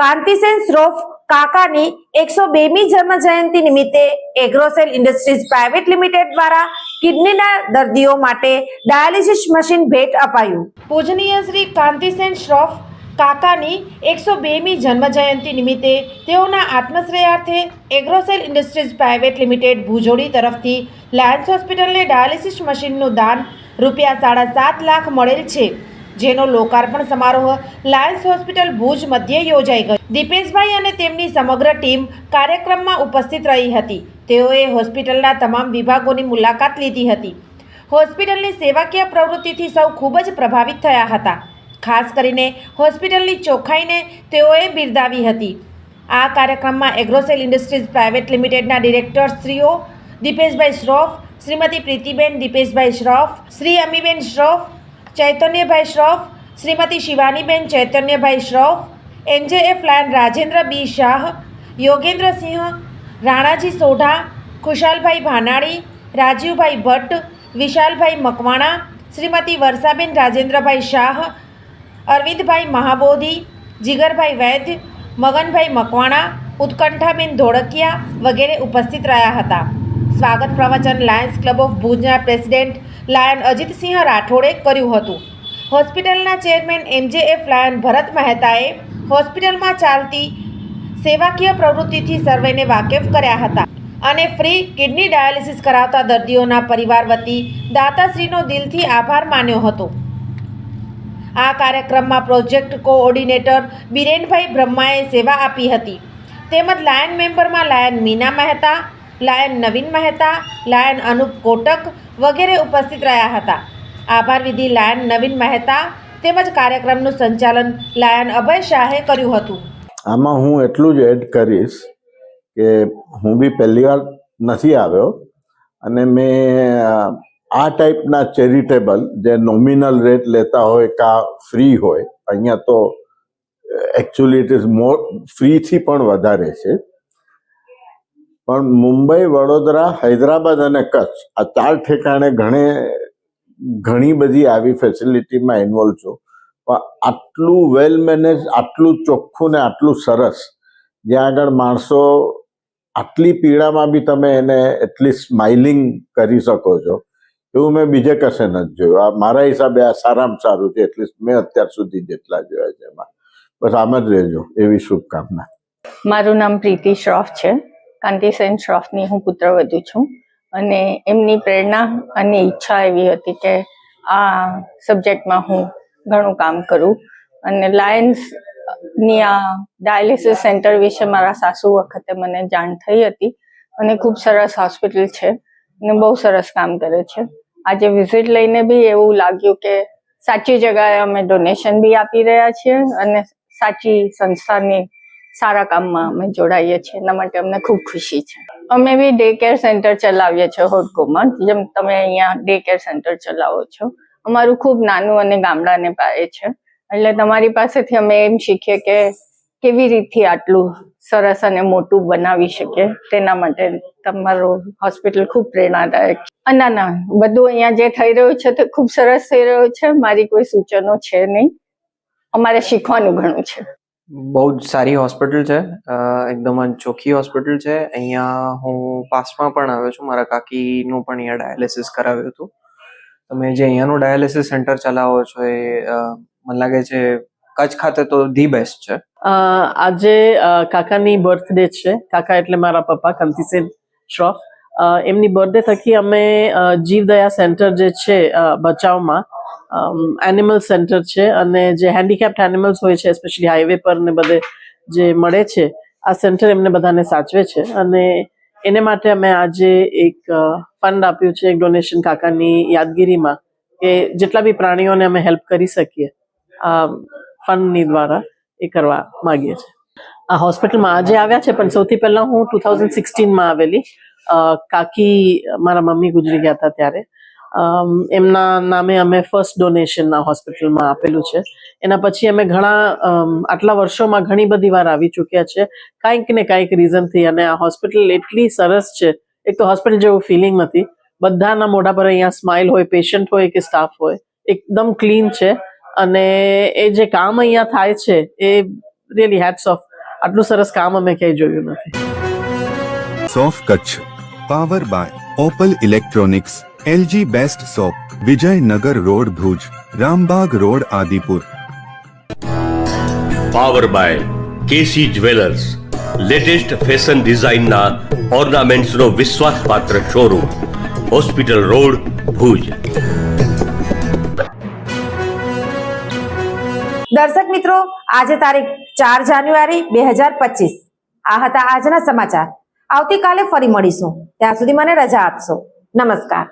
કાંતિસેન શ્રોફ કાકાની એકસો બેમી જન્મ જયંતિ નિમિત્તે એગ્રોસેલ ઇન્ડસ્ટ્રીઝ પ્રાઇવેટ લિમિટેડ દ્વારા કિડનીના દર્દીઓ માટે ડાયાલિસિસ મશીન ભેટ અપાયું. પૂજનીય શ્રી કાંતિસેન શ્રોફ કાકાની એકસો બેમી જન્મ જયંતિ નિમિત્તે તેઓના આત્મશ્રેયાર્થે Agrocel industries private limited Bhujodi તરફથી લાયન્સ હોસ્પિટલને ડાયાલિસિસ મશીનનું દાન રૂપિયા સાડા સાત લાખ મળેલ છે. જેનો લોકાર્પણ સમારોહ લાયન્સ હોસ્પિટલ ભુજ મધ્યે યોજાઈ ગયો. દીપેશભાઈ અને તેમની સમગ્ર ટીમ કાર્યક્રમમાં ઉપસ્થિત રહી હતી. તેઓએ હોસ્પિટલના તમામ વિભાગોની મુલાકાત લીધી હતી. હોસ્પિટલની સેવાકીય પ્રવૃત્તિથી સૌ ખૂબ જ પ્રભાવિત થયા હતા. ખાસ કરીને હોસ્પિટલની ચોખ્ખાઈને તેઓએ બિરદાવી હતી. આ કાર્યક્રમમાં એગ્રોસેલ ઇન્ડસ્ટ્રીઝ પ્રાઇવેટ લિમિટેડના director શ્રીઓ Dipeshbhai Shroff, Shrimati Pritiben Dipeshbhai Shroff, Shri Amiben Shroff Chaitanyabhai Shroff, Shrimati Shivaniben Chaitanyabhai Shroff NJF Lion Rajendra B Shah, Yogendrasinh Ranaji Sodha, Khushalbhai Bhanani Rajivbhai Bhatt, Vishalbhai Makwana, Shrimati વર્ષાબેન રાજેન્દ્રભાઈ શાહ, અરવિંદભાઈ મહાબોધી, જીગરભાઈ વૈદ્ય, મગનભાઈ મકવાણા, ઉત્કંઠાબેન ધોળકિયા વગેરે ઉપસ્થિત રહ્યા હતા. સ્વાગત પ્રવચન Lions club of ભુજના president lion Ajitsinh રાઠોડે કર્યું હતું. હોસ્પિટલના ચેરમેન એમજેએફ લાયન ભરત મહેતાએ હોસ્પિટલમાં ચાલતી સેવાકીય પ્રવૃત્તિથી સર્વેને વાકેફ કર્યા હતા અને ફ્રી કિડની ડાયાલિસિસ કરાવતા દર્દીઓના પરિવાર વતી દાતાશ્રીનો દિલથી આભાર માન્યો હતો. આ કાર્યક્રમમાં પ્રોજેક્ટ કોઓર્ડિનેટર બિરેનભાઈ બ્રહ્માએ સેવા આપી હતી. તેમજ lion મેમ્બરમાં Lion Mina Mehta Lion Navin Mehta, Lion Anup Kotak વગેરે ઉપસ્થિત રહ્યા હતા. આભાર વિધિ લાયન નવીન મહેતા તેમજ કાર્યક્રમનું સંચાલન લાયન અભય શાહે કર્યું હતું. આમાં હું એટલું જ એડ કરીશ કે હું બી પહેલી વાર નથી આવ્યો અને મેં આ ટાઈપના ચેરિટેબલ જે નોમિનલ રેટ લેતા હોય કા ફ્રી હોય, અહીંયા તો એકચ્યુઅલી ઇટ ઇઝ મોર ફ્રીથી પણ વધારે છે. પણ મુંબઈ, વડોદરા, હૈદરાબાદ અને કચ્છ આ ચાર ઠેકાણે ઘણે ઘણી બધી આવી ફેસિલિટીમાં ઇન્વોલ્વ છું. પણ આટલું વેલ મેનેજ આટલું ચોખ્ખું ને આટલું સરસ, જ્યાં આગળ માણસો આટલી પીડામાં બી તમે એને એટલી સ્માઇલિંગ કરી શકો છો. એવું મેં બીજે કશે નથી જોયું. આ મારા હિસાબે આ સારામાં સારું છે, એટલીસ્ટ મેં અત્યાર સુધી જેટલા જોયા છે એમાં. બસ આમ જ રહેજો. એવી શુભકામના. મારું નામ પ્રીતિ શ્રોફ છે. કાંતિસેન શ્રોફની હું પુત્રવધુ છું. અને એમની પ્રેરણા અને ઈચ્છા એવી હતી કે આ સબ્જેક્ટમાં હું ઘણું કામ કરું. અને લાયન્સની આ ડાયાલિસિસ સેન્ટર વિશે મારા સાસુ વખતે મને જાણ થઈ હતી અને ખૂબ સરસ હોસ્પિટલ છે અને બહુ સરસ કામ કરે છે. આજે વિઝિટ લઈને બી એવું લાગ્યું કે સાચી જગાએ અમે ડોનેશન બી આપી રહ્યા છીએ અને સાચી સંસ્થાની સારા કામમાં અમે જોડાઈએ છીએ. એના માટે અમને ખૂબ ખુશી છે. અમે બી ડે કેર સેન્ટર ચલાવીએ છીએ હોડકોમાં. જેમ તમે અહીંયા ડે કેર સેન્ટર ચલાવો છો. અમારું ખૂબ નાનું અને ગામડાને પાયે છે. એટલે તમારી પાસેથી અમે એમ શીખીએ કે કેવી રીતથી આટલું સરસ અને મોટું બનાવી શકીએ. તેના માટે તમારું હોસ્પિટલ ખૂબ પ્રેરણાદાયક છે. ના ના, બધું અહીંયા જે થઈ રહ્યું છે તે ખૂબ સરસ થઈ રહ્યું છે. મારી કોઈ સૂચનો છે નહીં. અમારે શીખવાનું ઘણું છે. બહુ જ સારી હોસ્પિટલ છે. એકદમ જ ચોખ્ખી હોસ્પિટલ છે. અહીંયા હું પાસમાં પણ આવ્યો છું. મારા કાકીનું પણ અહીંયા ડાયાલિસિસ કરાવ્યું હતું. તમે જે અહીંયાનું ડાયાલિસિસ સેન્ટર ચલાવો છો એ મને લાગે છે કચ્છ ખાતે તો ધી બેસ્ટ છે. આજે કાકાની બર્થડે છે. કાકા એટલે મારા પપ્પા, કંતિસેન શ્રોફ. એમની બર્થડે થકી અમે જીવદયા સેન્ટર જે છે ભચાઉમાં એનિમલ સેન્ટર છે અને જે હેન્ડીકેપ્ડ એનિમલ્સ હોય છે સ્પેશિયલી હાઈવે પર ને બધે જે મળે છે, આ સેન્ટર એમને બધાને સાચવે છે. અને એને માટે અમે આજે એક ફંડ આપ્યું છે, એક ડોનેશન કાકાની યાદગીરીમાં કે જેટલા બી પ્રાણીઓને અમે હેલ્પ કરી શકીએ, આ ફંડની દ્વારા એ કરવા માગીએ છીએ. આ હોસ્પિટલમાં આજે આવ્યા છે, પણ સૌથી પહેલા હું ટુ થાઉઝન્ડ સિક્સટીનમાં આવેલી. કાકી મારા મમ્મી ગુજરી ગયા હતા ત્યારે. એમના નામે અમે ફર્સ્ટ ડોનેશન આ હોસ્પિટલમાં આપેલું છે. એના પછી અમે ઘણા આટલા વર્ષોમાં ઘણી બધી વાર આવી ચૂક્યા છે. કાંઈક ને કાંઈક રીઝનથી અને આ હોસ્પિટલ એટલી સરસ છે. એક તો હોસ્પિટલ જેવું ફિલિંગ નથી. બધાના મોઢા પર અહીંયા સ્માઇલ હોય પેશન્ટ હોય કે સ્ટાફ હોય, એકદમ ક્લીન છે. અને એ જે કામ અહીંયા થાય છે, એ રિયલી હેટ્સ ઓફ આટલું સરસ કામ અમે ક્યાંય જોયું નથી. સોફ Kutch power by Opal electronics LG best shop Vijaynagar road Bhuj Rambag road Adipur power by KC jewellers latest fashion ડિઝાઇનના ઓર્નામેન્ટ્સનો વિશ્વાસપાત્ર શોરૂમ હોસ્પિટલ રોડ ભુજ દર્શક મિત્રો આજે તારીખ ચાર જાન્યુઆરી બે હજાર પચીસ. આ હતા આજના સમાચાર. આવતીકાલે ફરી મળીશું. ત્યાં સુધી મને રજા આપશો. નમસ્કાર.